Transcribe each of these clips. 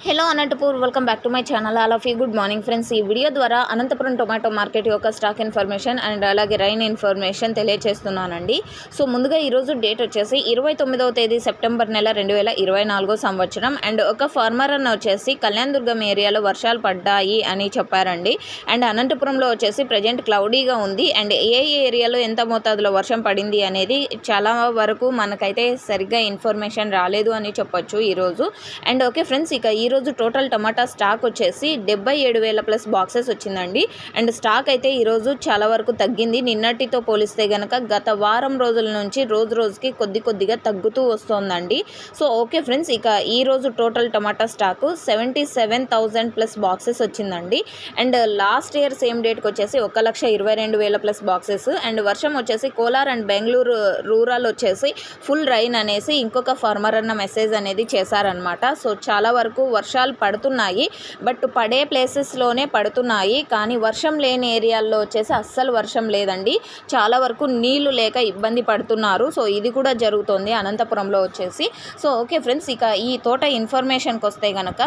Hello Anantapur welcome back to my channel all of you good morning friends ఈ video ద్వారా Anantapuram tomato market యొక్క stock information and అలాగే rain information తెలియజేస్తున్నానండి so ముందుగా ఈరోజు date వచ్చేసి ఇరవై తొమ్మిదవ తేదీ సెప్టెంబర్ నెల రెండు వేల ఇరవై నాలుగో సంవత్సరం. అండ్ ఒక ఫార్మర్ అన్న వచ్చేసి కళ్యాణ్ దుర్గం ఏరియాలో వర్షాలు పడ్డాయి అని చెప్పారండి. అండ్ అనంతపురంలో వచ్చేసి ప్రజెంట్ క్లౌడీగా ఉంది. అండ్ ఏ ఏరియాలో ఎంత మోతాదులో వర్షం పడింది అనేది చాలా వరకు మనకైతే సరిగ్గా ఇన్ఫర్మేషన్ రాలేదు అని చెప్పొచ్చు ఈరోజు అండ్ ఓకే ఫ్రెండ్స్ ఇక ఈరోజు టోటల్ టమాటా స్టాక్ వచ్చేసి డెబ్బై ఏడు వేల ప్లస్ బాక్సెస్ వచ్చిందండి. అండ్ స్టాక్ అయితే ఈరోజు చాలా వరకు తగ్గింది. నిన్నటితో పోలిస్తే కనుక గత వారం రోజుల నుంచి రోజు రోజుకి కొద్ది కొద్దిగా తగ్గుతూ వస్తోందండి. సో ఓకే ఫ్రెండ్స్ ఇక ఈరోజు total tomato stock seventy seven thousand plus boxes వచ్చిందండి. అండ్ లాస్ట్ ఇయర్ సేమ్ డేట్కి వచ్చేసి ఒక లక్ష ఇరవై రెండు వేల ప్లస్ బాక్సెస్. అండ్ వర్షం వచ్చేసి కోలార్ అండ్ బెంగళూరు రూరల్ వచ్చేసి ఫుల్ రైన్ అనేసి ఇంకొక ఫార్మర్ అన్న మెసేజ్ అనేది చేశారనమాట సో చాలా వరకు వర్షాలు పడుతున్నాయి. బట్ పడే ప్లేసెస్లోనే పడుతున్నాయి. కానీ వర్షం లేని ఏరియాల్లో వచ్చేసి అస్సలు వర్షం లేదండి. చాలా వరకు నీళ్ళు లేక ఇబ్బంది పడుతున్నారు. సో ఇది కూడా జరుగుతుంది అనంతపురంలో వచ్చేసి. సో ఓకే ఫ్రెండ్స్ ఇక ఈ తోట ఇన్ఫర్మేషన్కి వస్తే కనుక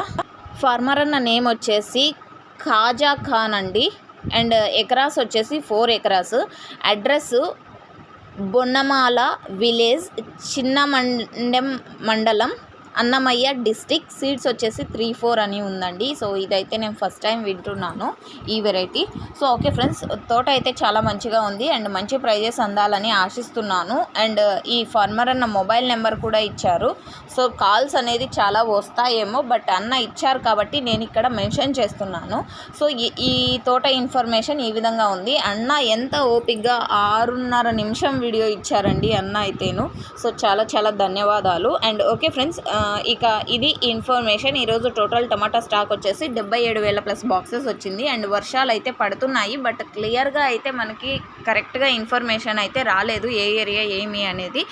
ఫార్మర్ అన్న నేమ్ వచ్చేసి ఖాజా ఖాన్ అండి. అండ్ ఎకరాస్ వచ్చేసి four acres. Address Bonnamala village Chinnamandem మండలం అన్నమయ్య డిస్టిక్ సీడ్స్ వచ్చేసి త్రీ ఫోర్ అని ఉందండి. సో ఇదైతే నేను ఫస్ట్ టైం వింటున్నాను ఈ వెరైటీ. సో ఓకే ఫ్రెండ్స్ తోట అయితే చాలా మంచిగా ఉంది అండ్ మంచి ప్రైజెస్ అందాలని ఆశిస్తున్నాను. అండ్ ఈ ఫార్మర్ అన్న మొబైల్ నెంబర్ కూడా ఇచ్చారు. సో కాల్స్ అనేది చాలా వస్తాయేమో బట్ అన్న ఇచ్చారు కాబట్టి నేను ఇక్కడ మెన్షన్ చేస్తున్నాను. సో ఈ ఈ తోట ఇన్ఫర్మేషన్ ఈ విధంగా ఉంది. అన్న ఎంత ఓపిక్గా ఆరున్నర నిమిషం వీడియో ఇచ్చారండి అన్న అయితేను. సో చాలా చాలా ధన్యవాదాలు. అండ్ ఓకే ఫ్రెండ్స్ ఇక ఇది ఇన్ఫర్మేషన్. ఈరోజు టోటల్ టమాటా స్టాక్ వచ్చేసి డెబ్బై ఏడు వేల ప్లస్ బాక్సెస్ వచ్చింది. అండ్ వర్షాలు అయితే పడుతున్నాయి. బట్ క్లియర్గా అయితే మనకి కరెక్ట్గా ఇన్ఫర్మేషన్ అయితే రాలేదు. ఏ ఏరియా ఏమి అనేది.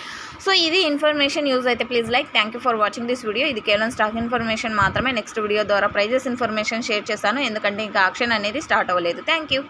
సో ఇది ఇన్ఫర్మేషన్ యూజ్ అయితే please like. Thank you for watching this video. ఇది కేవలం స్టాక్ ఇన్ఫర్మేషన్ మాత్రమే. నెక్స్ట్ వీడియో ద్వారా ప్రైజెస్ ఇన్ఫర్మేషన్ షేర్ చేస్తాను. ఎందుకంటే ఇంకా ఆక్షన్ అనేది స్టార్ట్ అవ్వలేదు. Thank you.